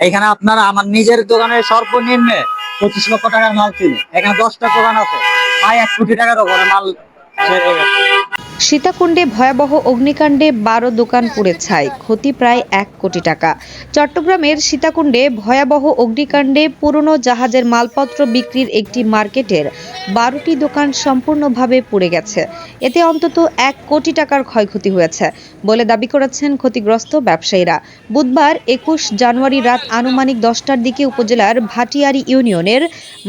এইখানে আপনারা আমার নিজের দোকানে সর্বনিম্নে পঁচিশ লক্ষ টাকার মাল কিনে। এখানে দশটা দোকান আছে। প্রায় এক কোটি টাকার ওপরে মাল সীতাকুণ্ডে ভয়াবহ অগ্নিকাণ্ডে বারো দোকান পুড়ে ছাই, ক্ষতি প্রায় এক কোটি টাকা। চট্টগ্রামের সীতাকুণ্ডে ভয়াবহ অগ্নিকাণ্ডে পুরনো জাহাজের মালপত্র বিক্রির একটি মার্কেটের বারোটি দোকান সম্পূর্ণভাবে পুড়ে গেছে। এতে অন্তত এক কোটি টাকার ক্ষয়ক্ষতি হয়েছে বলে দাবি করেছেন ক্ষতিগ্রস্ত ব্যবসায়ীরা। বুধবার একুশ জানুয়ারি রাত আনুমানিক দশটার দিকে উপজেলার ভাটিয়ারি ইউনিয়নের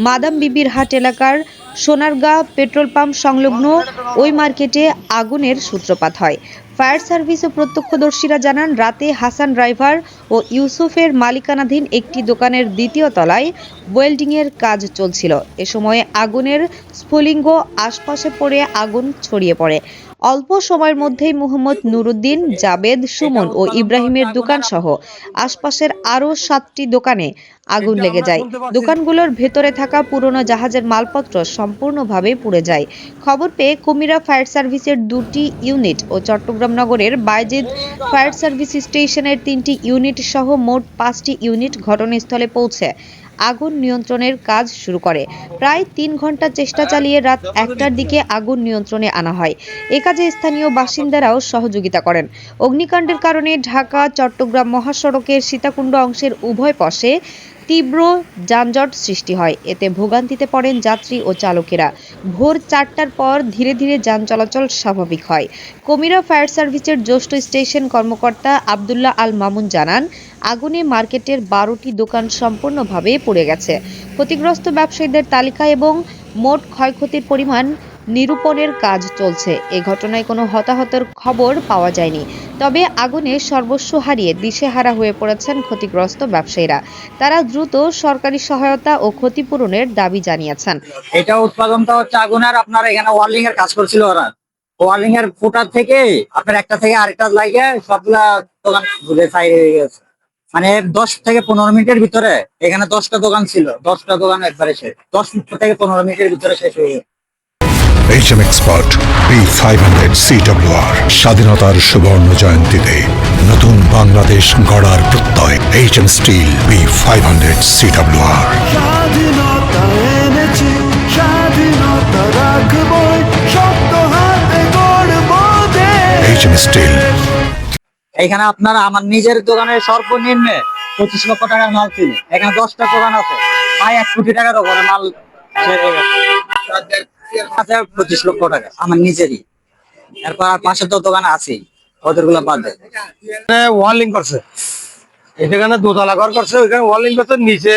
মাদাম বিবির হাট এলাকার সোনারগাঁ পেট্রোল পাম্প সংলগ্ন ওই মার্কেটে আগুনের সূত্রপাত হয়। ফায়ার সার্ভিস ও প্রত্যক্ষদর্শীরা জানান, রাতে হাসান ড্রাইভার ও ইউসুফের মালিকানাধীন একটি দোকানের দ্বিতীয় তলায় ওয়েল্ডিংয়ের কাজ চলছিল। এ সময়ে আগুনের স্ফুলিঙ্গ আশপাশে পড়ে আগুন ছড়িয়ে পড়ে। অল্প সময়ের মধ্যেই মোহাম্মদ নুরুদ্দিন, জাবেদ, সুমন ও ইব্রাহিমের দোকান সহ আশপাশের আরও সাতটি দোকানে আগুন লেগে যায়। দোকানগুলোর ভেতরে থাকা পুরনো জাহাজের মালপত্র সম্পূর্ণভাবে পুড়ে যায়। খবর পেয়ে কুমিরা ফায়ার সার্ভিসের দুটি ইউনিট ও চট্টগ্রাম নগরের বাইজিদ ফায়ার সার্ভিস স্টেশনের তিনটি ইউনিট সহ মোট পাঁচটি ইউনিট ঘটনাস্থলে পৌঁছে। আগুন নিয়ন্ত্রণের কাজ শুরু করে। প্রায় তিন ঘণ্টা চেষ্টা চালিয়ে রাত একটার দিকে আগুন নিয়ন্ত্রণে আনা হয়। এ কাজে স্থানীয় বাসিন্দারাও সহযোগিতা করেন। অগ্নিকাণ্ডের কারণে ঢাকা, চট্টগ্রাম মহাসড়কের সীতাকুণ্ড অংশের উভয় পাশে তীব্র যানজট সৃষ্টি হয়। এতে ভোগান্তিতে পড়েন যাত্রী ও চালকেরা। ভোর চারটার পর ধীরে ধীরে যান চলাচল স্বাভাবিক হয়। কমিরা ফায়ার সার্ভিসের জ্যেষ্ঠ স্টেশন কর্মকর্তা আবদুল্লাহ আল মামুন জানান, আগুনে মার্কেটের বারোটি দোকান সম্পূর্ণভাবে পুড়ে গেছে। ক্ষতিগ্রস্ত ব্যবসায়ীদের তালিকা এবং মোট ক্ষয়ক্ষতির পরিমাণ নিরূপণের কাজ চলছে। এ ঘটনায় কোনো হতাহতের খবর পাওয়া যায়নি। তবে আগুনে সর্বস্ব হারিয়ে দিশেহারা হয়ে পড়েছেন ক্ষতিগ্রস্ত ব্যবসায়ীরা। তারা দ্রুত সরকারি সহায়তা ও ক্ষতিপূরণের দাবি জানিয়েছেন। এটা উৎপাদনটা হচ্ছে আগুনের আপনার এখানে ওয়ার্লিং এর কাজ করছিল ওরা। ওয়ার্লিং এর ফুটার থেকে আপনার একটা থেকে আরেকটা লাগে সবগুলা দোকান ঘুরে হয়ে গেছে। মানে দশ থেকে পনেরো মিনিটের ভিতরে এখানে দশটা দোকান ছিল। দশটা দোকান একবারে শেষ। দশ থেকে পনেরো মিনিটের ভিতরে শেষ হয়ে গেছে। HM expert B five hundred CWR স্বাধীনতার সুবর্ণ জয়ন্তীতে নতুন বাংলাদেশ গড়ার প্রত্যয় HM steel B five hundred CWR দেশ। এইচএম স্টিল এখানে আপনারা আমার নিজের দোকানে সর্বনিম্নে পঁচিশ লক্ষ টাকার মাল ছিল এখানে দশটা দোকান আছে প্রায় এক কোটি টাকার ওপরে মাল ছেড়ে গেছে। পঁচিশ লক্ষ টাকা, আমার নিজেরই। এরপর আর পাশের তো দোকান ওদেরগুলো বাদ করছে। এখানে দোতলা ঘর করছে, ওইখানে ওয়ার্লিং করছে, নিচে,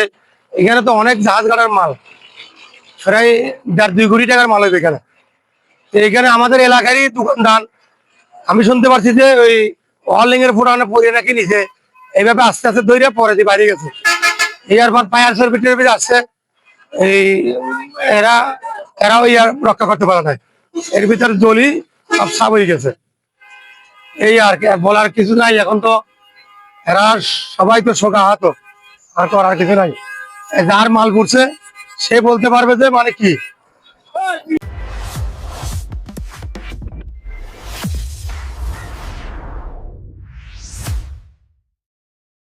এখানে তো অনেক জাহাজ গাড়ার মাল। প্রায় দেড় দুই কোটি টাকার মাল হবে এখানে। এখানে আমাদের এলাকারই দোকানদার, আমি শুনতে পারছি যে ওই ওয়ার্লিং এর ফুটানো পরে নাকি নিচে, এইভাবে আস্তে আস্তে দৌড়ে পরে দিয়ে বাইরে গেছে। এরপর ফায়ার সার্ভিসের আসছে এই, এরা এরা ওই আর রক্ষা করতে পারে না এর ভিতরে জলি সব সাব হয়ে গেছে। এই আর বলার কিছু নাই, এখন তো এরা সবাই তো শোকা আহত, আর করার কিছু নাই। যার মাল পড়ছে সে বলতে পারবে যে মানে কি?